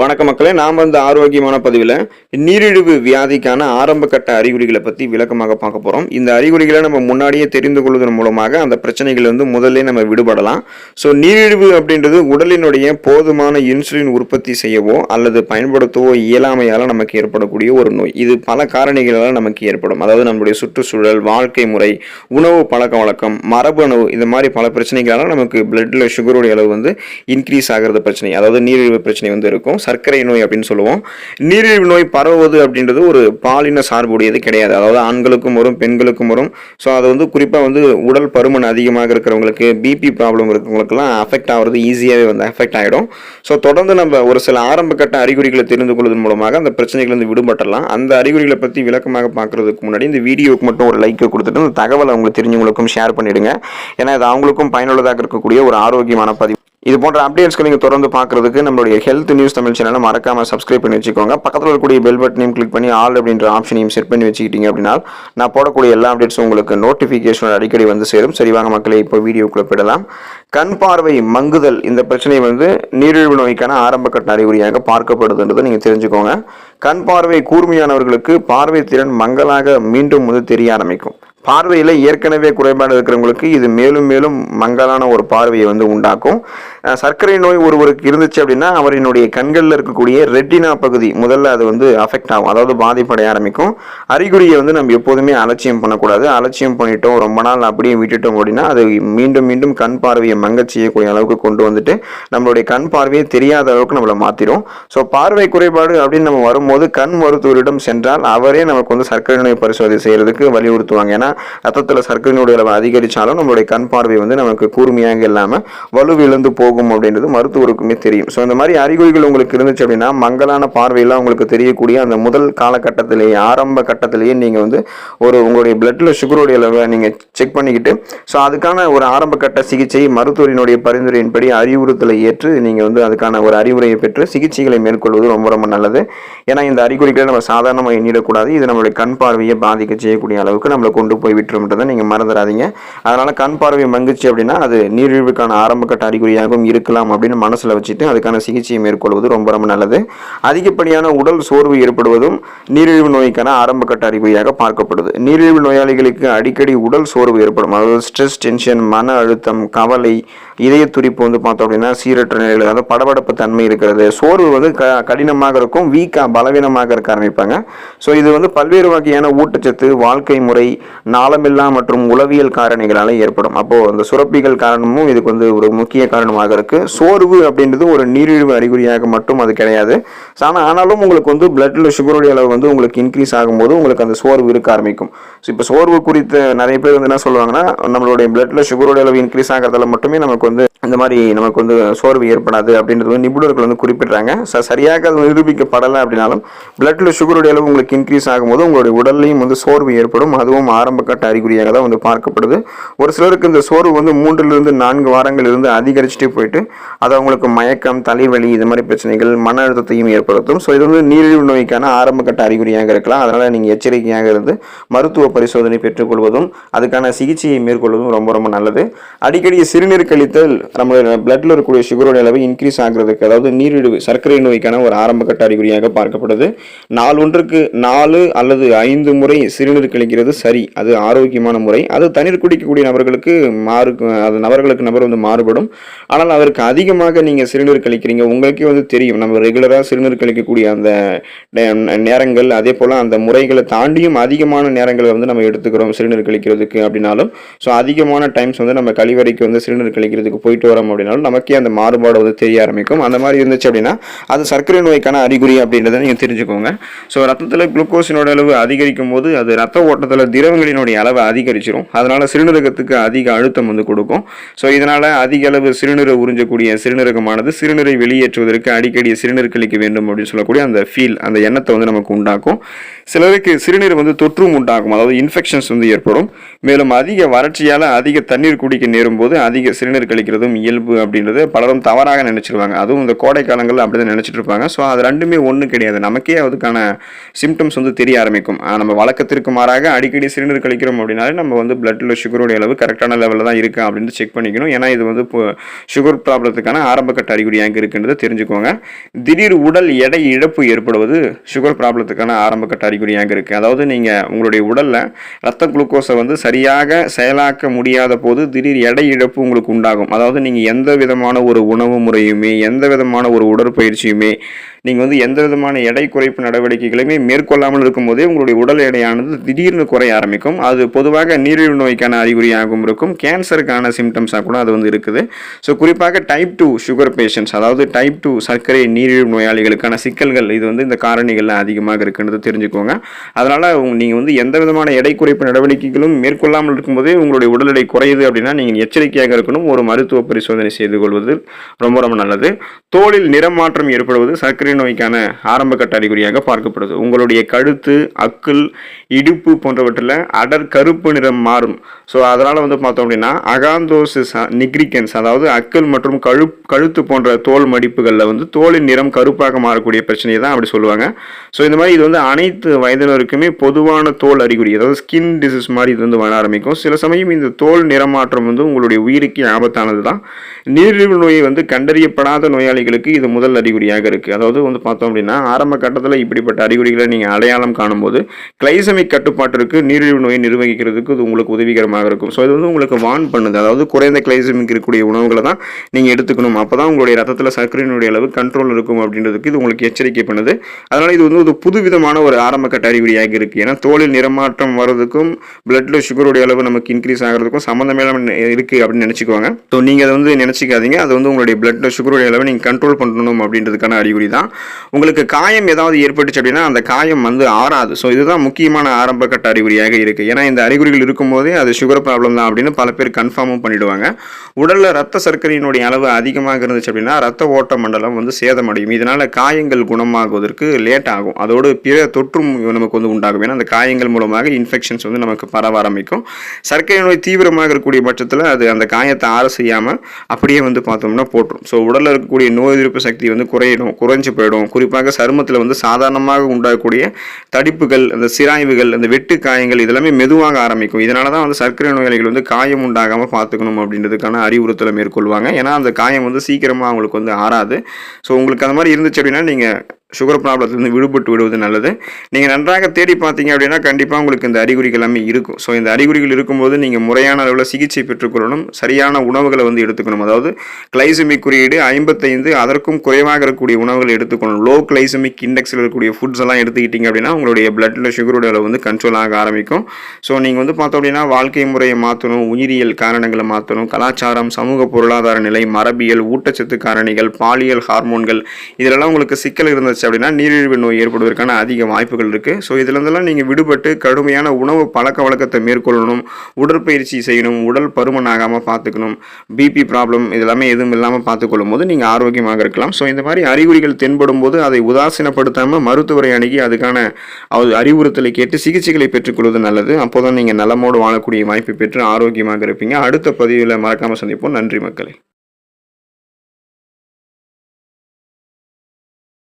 வணக்க மக்களே நாம் வந்து ஆரோக்கியமான பதிவில் நீரிழிவு வியாதிக்கான ஆரம்ப கட்ட அறிகுறிகளை பற்றி விளக்கமாக பார்க்க போகிறோம் இந்த அறிகுறிகளை நம்ம முன்னாடியே தெரிந்து கொள்வதன் மூலமாக அந்த பிரச்சனைகள் வந்து முதல்ல நம்ம விடுபடலாம். ஸோ நீரிழிவு அப்படின்றது உடலினுடைய போதுமான இன்சுலின் உற்பத்தி செய்யவோ அல்லது பயன்படுத்தவோ இயலாமையால் நமக்கு ஏற்படக்கூடிய ஒரு நோய். இது பல காரணிகளால் நமக்கு ஏற்படும். அதாவது நம்முடைய சுற்றுச்சூழல் வாழ்க்கை முறை உணவு பழக்க வழக்கம் மரபணு இந்த மாதிரி பல பிரச்சனைகளால் நமக்கு பிளட்டில் சுகருடைய அளவு வந்து இன்க்ரீஸ் ஆகிறது பிரச்சனை. அதாவது நீரிழிவு பிரச்சனை வந்து இருக்கும். சர்க்கரை நோய் அப்படின்னு சொல்லுவோம். நீரிழிவு நோய் பரவுவது அப்படின்றது ஒரு பாலின சார்புடையது கிடையாது. அதாவது ஆண்களுக்கும் வரும் பெண்களுக்கும் வரும். ஸோ அது வந்து குறிப்பாக வந்து உடல் பருமன் அதிகமாக இருக்கிறவங்களுக்கு பிபி ப்ராப்ளம் இருக்கிறவங்களுக்குலாம் அஃபெக்ட் ஆகிறது ஈஸியாகவே வந்து அஃபெக்ட் ஆகிடும் ஸோ தொடர்ந்து நம்ம ஒரு சில ஆரம்ப கட்ட அறிகுறிகளை தெரிந்து கொள்வதன் மூலமாக அந்த பிரச்சனைகள் வந்து விடுபட்டலாம் அந்த அறிகுறிகளை பற்றி விளக்கமாக பார்க்கறதுக்கு முன்னாடி இந்த வீடியோவுக்கு மட்டும் ஒரு லைக் கொடுத்துட்டு அந்த தகவலை அவங்களுக்கு தெரிஞ்சவங்களுக்கும் ஷேர் பண்ணிவிடுங்க ஏன்னா இது அவங்களுக்கும் பயனுள்ளதாக இருக்கக்கூடிய ஒரு ஆரோக்கியமான பதிவு. இது போன்ற அப்டேட்ஸ்க்கு நீங்கள் தொடர்ந்து பார்க்குறதுக்கு நம்மளுடைய ஹெல்த் நியூஸ் தமிழ் சேனலை மறக்காமல் சப்ஸ்கிரைப் பண்ணி வச்சுக்கோங்க. பக்கத்தில் இருக்கக்கூடிய பெல் பட்டனையும் கிளிக் பண்ணி ஆல் அப்படின்ற ஆப்ஷனையும் செட் பண்ணி வச்சுக்கிட்டீங்க அப்படின்னா நான் போடக்கூடிய எல்லா அப்டேட்ஸும் உங்களுக்கு நோட்டிஃபிகேஷன் அடிக்கடி வந்து சேரும். சரிவாங்க மக்களை இப்போ வீடியோக்குள்ளே போயிடலாம். கண் பார்வை மங்குதல் இந்த பிரச்சனை வந்து நீரிழிவு நோய்க்கான ஆரம்ப கட்ட அறிகுறியாக பார்க்கப்படுதுன்றதை நீங்கள் தெரிஞ்சுக்கோங்க. கண் பார்வை கூர்மையானவர்களுக்கு பார்வை திறன் மங்கலாக மீண்டும் வந்து தெரிய ஆரம்பிக்கும். பார்வையில் ஏற்கனவே குறைபாடு இருக்கிறவங்களுக்கு இது மேலும் மேலும் மங்கலான ஒரு பார்வையை வந்து உண்டாக்கும். சர்க்கரை நோய் ஒருவருக்கு இருந்துச்சு அப்படின்னா அவரினுடைய கண்களில் இருக்கக்கூடிய ரெட்டினா பகுதி முதல்ல அது வந்து அஃபெக்ட் ஆகும். அதாவது பாதிப்படைய ஆரம்பிக்கும். அறிகுறியை வந்து நம்ம எப்போதுமே அலட்சியம் பண்ணக்கூடாது. அலட்சியம் பண்ணிட்டோம் ரொம்ப நாள் அப்படியே விட்டுட்டோம் அப்படின்னா அது மீண்டும் மீண்டும் கண் பார்வையை மங்கச் செய்யக்கூடிய அளவுக்கு கொண்டு வந்துட்டு நம்மளுடைய கண் பார்வையை தெரியாத அளவுக்கு நம்மளை மாற்றிடும் ஸோ பார்வை குறைபாடு அப்படின்னு நம்ம வரும்போது கண் மருத்துவரிடம் சென்றால் அவரே நமக்கு வந்து சர்க்கரை நோய் பரிசோதனை செய்யறதுக்கு வலியுறுத்துவாங்க. ஏன்னா ரத்தத்தில் சர்க்கரை நோய் அளவு அதிகரித்தாலும் நம்மளுடைய கண் பார்வை வந்து நமக்கு கூர்மையாக இல்லாமல் வலுவிழந்து போகும் அப்படின்றது மருத்துவருக்குமே தெரியும். ஸோ இந்த மாதிரி அறிகுறிகள் உங்களுக்கு இருந்துச்சு அப்படின்னா மங்களான பார்வையெல்லாம் உங்களுக்கு தெரியக்கூடிய அந்த முதல் காலகட்டத்திலேயே ஆரம்ப கட்டத்திலேயே நீங்கள் வந்து ஒரு உங்களுடைய பிளட்டில் சுகருடைய அளவை நீங்கள் செக் பண்ணிக்கிட்டு ஸோ அதுக்கான ஒரு ஆரம்ப கட்ட சிகிச்சை மருத்துவரினுடைய பரிந்துரையின்படி அறிவுறுத்தலை ஏற்று நீங்கள் வந்து அதுக்கான ஒரு அறிவுரையை பெற்று சிகிச்சைகளை மேற்கொள்வது ரொம்ப ரொம்ப நல்லது. ஏன்னா இந்த அறிகுறிகளை நம்ம சாதாரணமாக எண்ணிடக்கூடாது. இது நம்மளுடைய கண் பார்வையை பாதிக்க செய்யக்கூடிய அளவுக்கு நம்மளை கொண்டு போய் விட்டுருன்றதை நீங்கள் மறந்துடாதீங்க. அதனால் கண் பார்வை மங்குச்சு அப்படின்னா அது நீரிழிவுக்கான ஆரம்ப கட்ட அறிகுறியாகவும் இருக்கலாம் அப்படின்னு மனசில் வச்சுட்டு அதுக்கான சிகிச்சையை மேற்கொள்வது ரொம்ப ரொம்ப நல்லது. அதிகப்படியான உடல் சோர்வு ஏற்படுவதும் நீரிழிவு நோய்க்கான ஆரம்பகட்ட அறிகுறியாக பார்க்கப்படுது. நீரிழிவு நோயாளிகளுக்கு அடிக்கடி உடல் சோர்வு ஏற்படும். அதாவது ஸ்ட்ரெஸ் டென்ஷன் மன அழுத்தம் கவலை இதய துடிப்பு வந்து பார்த்தோம் அப்படின்னா சீரற்ற நிலையில் அதாவது படபடப்பு தன்மை இருக்கிறது. சோர்வு வந்து க கடினமாக இருக்கும் வீக்காக பலவீனமாக இருக்க ஆரம்பிப்பாங்க. ஸோ இது வந்து பல்வேறு வகையான ஊட்டச்சத்து வாழ்க்கை முறை நாளமில்லா மற்றும் உளவியல் காரணிகளால் ஏற்படும். அப்போது அந்த சுரப்பிகள் காரணமும் இதுக்கு வந்து ஒரு முக்கிய காரணமாக இருக்குது சோர்வு அப்படின்றது ஒரு நீரிழிவு அறிகுறியாக மட்டும் அது கிடையாது. ஆனால் ஆனாலும் உங்களுக்கு வந்து பிளட்டில் சுகருடைய அளவு வந்து உங்களுக்கு இன்க்ரீஸ் ஆகும்போது உங்களுக்கு அந்த சோர்வு இருக்க ஆரம்பிக்கும். ஸோ இப்போ சோர்வு குறித்த நிறைய பேர் வந்து என்ன சொல்லுவாங்கன்னா நம்மளுடைய பிளட்டில் சுகருடைய அளவு இன்க்ரீஸ் ஆகிறதால மட்டுமே நமக்கு வந்து இந்த மாதிரி நமக்கு வந்து சோர்வு ஏற்படாது அப்படின்றது வந்து நிபுணர்கள் வந்து குறிப்பிடுறாங்க. ச- சரியாக அது நிரூபிக்கப்படலை அப்படின்னாலும் பிளட்டில் சுகருடைய அளவு உங்களுக்கு இன்க்ரீஸ் ஆகும்போது உங்களுடைய உடல்லையும் வந்து சோர்வு ஏற்படும். அதுவும் ஆரம்ப கட்ட அறிகுறியாக தான் வந்து பார்க்கப்படுது. ஒரு சிலருக்கு இந்த சோர்வு வந்து மூன்றிலிருந்து நான்கு வாரங்கள் இருந்து அதிகரிச்சுட்டே போயிட்டு அது அவங்களுக்கு மயக்கம் தலைவலி இது மாதிரி பிரச்சனைகள் மன அழுத்தத்தையும் ஏற்படுத்தும். ஸோ இது வந்து நீரிழிவு நோய்க்கான ஆரம்ப கட்ட அறிகுறியாக இருக்கலாம். அதனால் நீங்கள் எச்சரிக்கையாக இருந்து மருத்துவ பரிசோதனை பெற்றுக்கொள்வதும் அதுக்கான சிகிச்சையை மேற்கொள்வதும் ரொம்ப ரொம்ப நல்லது. அடிக்கடி சிறுநீர் கழித்தல் நம்மளோட பிளட்டில் இருக்கக்கூடிய சுகரோட அளவு இன்க்ரீஸ் ஆகிறதுக்கு அதாவது நீரிழிவு சர்க்கரை நோய்க்கான ஒரு ஆரம்ப கட்ட அறிகுறியாக பார்க்கப்படுது. நாளொன்றுக்கு நாலு அல்லது ஐந்து முறை சிறுநீர் கழிக்கிறது சரி. அது ஆரோக்கியமான முறை. அது தண்ணீர் குடிக்கக்கூடிய நபர்களுக்கு மாறு அது நபர்களுக்கு நபர் வந்து மாறுபடும். ஆனால் அவருக்கு அதிகமாக நீங்கள் சிறுநீர் கழிக்கிறீங்க. உங்களுக்கே வந்து தெரியும். நம்ம ரெகுலராக சிறுநீர் கழிக்கக்கூடிய அந்த நேரங்கள் அதே போல் அந்த முறைகளை தாண்டியும் அதிகமான நேரங்களை வந்து நம்ம எடுத்துக்கிறோம் சிறுநீர் கழிக்கிறதுக்கு அப்படின்னாலும். ஸோ அதிகமான டைம்ஸ் வந்து நம்ம கழிவறைக்கு வந்து சிறுநீர் கழிக்கிறதுக்கு போயிட்டு வரோம் அப்படின்னாலும் நமக்கே அந்த மாறுபாடு வந்து தெரிய ஆரம்பிக்கும். அந்த மாதிரி இருந்துச்சு அப்படின்னா அது சர்க்கரை நோய்க்கான அறிகுறி அப்படின்றத நீங்கள் தெரிஞ்சுக்கோங்க. ஸோ ரத்தத்தில் குளுக்கோஸினோட அளவு அதிகரிக்கும் போது அது ரத்த ஓட்டத்தில் திரவங்களினுடைய அளவை அதிகரிச்சிடும் அதனால் சிறுநீரகத்துக்கு அதிக அழுத்தம் வந்து கொடுக்கும். ஸோ இதனால் அதிக அளவு சிறுநீரக உறிஞ்சக்கூடிய சிறுநீரகமானது சிறுநீரை வெளியேற்றுவதற்கு அடிக்கடி சிறுநீர் கழிக்க வேண்டும் அப்படின்னு சொல்லக்கூடிய அந்த ஃபீல் அந்த எண்ணத்தை வந்து நமக்கு உண்டாக்கும். சிலருக்கு சிறுநீர் வந்து தொற்றும் உண்டாகும் அதாவது இன்ஃபெக்ஷன்ஸ் வந்து ஏற்படும். மேலும் அதிக வறட்சியால் அதிக தண்ணீர் குடிக்க நேரும் போது அதிக சிறுநீர் கழிக்கிறதும் இயல்பு அப்படின்றது பலரும் தவறாக நினைச்சிருவாங்க. அதுவும் இந்த கோடை காலங்களில் அப்படி தான் நினச்சிட்டு இருப்பாங்க. ஸோ அது ரெண்டுமே ஒன்றும் கிடையாது. நமக்கே அதுக்கான சிம்டம்ஸ் வந்து தெரிய ஆரம்பிக்கும். நம்ம வழக்கத்திற்கு மாறாக அடிக்கடி சிறுநீர் கழிக்கிறோம் அப்படின்னாலே நம்ம வந்து பிளட்டில் சுகருடைய அளவு கரெக்டான லெவலில் தான் இருக்கா அப்படின்னு செக் பண்ணிக்கணும். ஏன்னா இது வந்து சுகர் சுகர் ப்ராப்ளத்துக்கான ஆரம்பக்கட்ட அறிகுறி எங்கே இருக்குன்றதை தெரிஞ்சுக்கோங்க. திடீர் உடல் எடை இழப்பு ஏற்படுவது சுகர் ப்ராப்ளத்துக்கான ஆரம்பக்கட்ட அறிகுறி எங்கே இருக்குது அதாவது நீங்கள் உங்களுடைய உடலில் ரத்த குளுக்கோஸை வந்து சரியாக செயலாக்க முடியாத போது திடீர் எடை இழப்பு உங்களுக்கு உண்டாகும். அதாவது நீங்கள் எந்த விதமான ஒரு உணவு முறையுமே எந்த விதமான ஒரு உடற்பயிற்சியுமே நீங்கள் வந்து எந்த விதமான எடை குறைப்பு நடவடிக்கைகளையுமே மேற்கொள்ளாமல் இருக்கும்போதே உங்களுடைய உடல் எடையானது திடீர்னு குறைய ஆரம்பிக்கும். அது பொதுவாக நீரிழிவு நோய்க்கான அறிகுறியாகவும் இருக்கும். கேன்சருக்கான சிம்டம்ஸாக கூட அது வந்து இருக்குது. ஸோ குறிப்பாக டைப் டூ சுகர் பேஷண்ட்ஸ் அதாவது டைப் டூ சர்க்கரை நீரிழிவு நோயாளிகளுக்கான சிக்கல்கள் இது வந்து இந்த காரணிகள்லாம் அதிகமாக இருக்குன்றது தெரிஞ்சுக்கோங்க. அதனால் நீங்கள் வந்து எந்த விதமான எடை குறைப்பு நடவடிக்கைகளும் மேற்கொள்ளாமல் இருக்கும்போதே உங்களுடைய உடல் எடை குறையுது அப்படின்னா நீங்கள் எச்சரிக்கையாக இருக்கணும். ஒரு மருத்துவ பரிசோதனை செய்து கொள்வது ரொம்ப ரொம்ப நல்லது. தோலில் நிறமாற்றம் ஏற்படுவது சர்க்கரை நோய்க்கான ஆரம்ப கட்ட அறிகுறியாக பார்க்கப்படுது. உங்களுடைய கழுத்து அக்குள் இடுப்பு போன்றவற்றில் அடர் கருப்பு நிறம் மாறும். ஸோ அதனால் வந்து பார்த்தோம் அப்படின்னா அகாந்தோசிஸ் நிக்ரிகன்ஸ் அதாவது அக்கல் மற்றும் கழு கழுத்து போன்ற தோல் மடிப்புகளில் வந்து தோலின் நிறம் கருப்பாக மாறக்கூடிய பிரச்சனையை தான் அப்படி சொல்லுவாங்க. ஸோ இந்த மாதிரி இது வந்து அனைத்து வயதினருக்குமே பொதுவான தோல் அறிகுறி அதாவது ஸ்கின் டிசீஸ் மாதிரி இது வந்து வர ஆரம்பிக்கும். சில சமயம் இந்த தோல் நிறமாற்றம் வந்து உங்களுடைய உயிருக்கு ஆபத்தானது தான் நீரிழிவு நோயை வந்து கண்டறியப்படாத நோயாளிகளுக்கு இது முதல் அறிகுறியாக இருக்குது அதாவது வந்து பார்த்தோம் அப்படின்னா ஆரம்ப கட்டத்தில் இப்படிப்பட்ட அறிகுறிகளை நீங்கள் அடையாளம் காணும்போது கிளைசமிக் கட்டுப்பாட்டிற்கு நீரிழிவு நோயை நிர்வகிக்கிறதுக்கு இது உங்களுக்கு உதவிகரமாக இருக்கும். ஸோ இது வந்து உங்களுக்கு வான் பண்ணுது. அதாவது குறைந்த கிளைசமிக் இருக்கக்கூடிய உணவுகளை தான் நீங்கள் எடுத்துக்கணும். அப்போ தான் உங்களுடைய ரத்தத்தில் சர்க்கரையினுடைய அளவு கண்ட்ரோல் இருக்கும் அப்படின்றதுக்கு இது உங்களுக்கு எச்சரிக்கை பண்ணுது. அதனால் இது வந்து ஒரு புதுவிதமான ஒரு ஆரம்ப கட்ட அறிகுறியாக இருக்குது ஏன்னா தோலில் நிறமாற்றம் வர்றதுக்கும் பிளட்டில் சுகருடைய அளவு நமக்கு இன்க்ரீஸ் ஆகிறதுக்கும் சம்மந்தமே இருக்குது அப்படின்னு நினச்சிக்குவாங்க ஸோ நீங்கள் அதை வந்து நினச்சிக்காதீங்க. அது வந்து உங்களுடைய பிளட்டில் சுகருடைய அளவை நீங்கள் கண்ட்ரோல் பண்ணணும் அப்படின்றதுக்கான அறிகுறி தான். உங்களுக்கு காயம் ஏதாவது ஏற்பட்டுச்சு அப்படின்னா அந்த காயம் வந்து ஆறாது. ஸோ இதுதான் முக்கியமான ஆரம்ப கட்ட அறிகுறியாக இருக்குது ஏன்னா இந்த அறிகுறிகள் இருக்கும்போதே அது சுகர் ப்ராப்ளம் தான் அப்படின்னு பல பேர் கன்ஃபார்மும் பண்ணிடுவாங்க. உடலில் ரத்த சர்க்கரையினுடைய அளவு அதிகமாக இருந்துச்சு அப்படின்னா ரத்த ஓட்ட மண்டலம் வந்து சேதமடையும். இதனால் காயங்கள் குணமாகுவதற்கு லேட் ஆகும். அதோடு பிற தொற்றும் நமக்கு வந்து உண்டாகும். ஏன்னா அந்த காயங்கள் மூலமாக இன்ஃபெக்ஷன்ஸ் வந்து நமக்கு பரவ ஆரம்பிக்கும். சர்க்கரை நோய் தீவிரமாக இருக்கக்கூடிய பட்சத்தில் அது அந்த காயத்தை ஆற செய்யாமல் அப்படியே வந்து பார்த்தோம்னா போட்டுரும். ஸோ உடலில் இருக்கக்கூடிய நோய் எதிர்ப்பு சக்தி வந்து குறையணும் குறைஞ்சு போயிடும். குறிப்பாக சருமத்தில் வந்து சாதாரணமாக உண்டாகக்கூடிய தடிப்புகள் அந்த சிராய்வுகள் அந்த வெட்டு காயங்கள் இதெல்லாமே மெதுவாக ஆரம்பிக்கும். இதனால தான் வந்து சர்க்கரை நோயாளிகள் வந்து காயம் உண்டாகாமல் பார்த்துக்கணும் அப்படின்றதுக்கான அறிவுறுத்தலை மேற்கொள்வாங்க. ஏன்னா அந்த காயம் வந்து சீக்கிரமாக அவங்களுக்கு வந்து ஆறாது. ஸோ உங்களுக்கு அந்த மாதிரி இருந்துச்சு அப்படின்னா நீங்கள் சுகர் ப்ராப்ளத்துலேருந்து விடுபட்டு விடுவது நல்லது. நீங்கள் நன்றாக தேடி பார்த்தீங்க அப்படின்னா கண்டிப்பாக உங்களுக்கு இந்த அறிகுறிகள் எல்லாமே இருக்கும். ஸோ இந்த அறிகுறிகள் இருக்கும்போது நீங்கள் முறையான அளவில் சிகிச்சை பெற்றுக்கொள்ளணும். சரியான உணவுகளை வந்து எடுத்துக்கணும். அதாவது கிளைசுமிக் குறியீடு ஐம்பத்தைந்து அதற்கும் குறைவாக இருக்கக்கூடிய உணவுகளை எடுத்துக்கணும். லோ கிளைசமிக் இண்டெக்ஸில் இருக்கக்கூடிய ஃபுட்ஸ் எல்லாம் எடுத்துக்கிட்டீங்க அப்படின்னா உங்களுடைய பிளட்டில் சுகருடைய அளவு வந்து கண்ட்ரோல் ஆக ஆரம்பிக்கும். ஸோ நீங்கள் வந்து பார்த்தோம் அப்படின்னா வாழ்க்கை முறையை மாற்றணும் உயிரியல் காரணங்களை மாற்றணும் கலாச்சாரம் சமூக பொருளாதார நிலை மரபியல் ஊட்டச்சத்து காரணிகள் பாலியல் ஹார்மோன்கள் இதிலெல்லாம் உங்களுக்கு சிக்கல் இருந்துச்சு அப்படின்னா நீரிழிவு நோய் ஏற்படுவதற்கான அதிக வாய்ப்புகள் இருக்குது ஸோ இதுலேருந்தெல்லாம் நீங்கள் விடுபட்டு கடுமையான உணவு பழக்க வழக்கத்தை மேற்கொள்ளணும் உடற்பயிற்சி செய்யணும் உடல் பருமன் ஆகாமல் பார்த்துக்கணும் பிபி ப்ராப்ளம் இதெல்லாமே எதுவும் இல்லாமல் பார்த்துக்கொள்ளும் போது நீங்கள் ஆரோக்கியமாக இருக்கலாம். ஸோ இந்த மாதிரி அறிகுறிகள் தென்படும் போது அதை உதாசீனப்படுத்தாமல் மருத்துவரை அணுகி அதுக்கான அவர் அறிவுறுத்தலை கேட்டு சிகிச்சைகளை பெற்றுக்கொள்வது நல்லது. அப்போ தான் நீங்கள் நலமோடு வாழக்கூடிய வாய்ப்பை பெற்று ஆரோக்கியமாக இருப்பீங்க. அடுத்த பதிவில் மறக்காமல் சந்திப்போம். நன்றி மக்களே.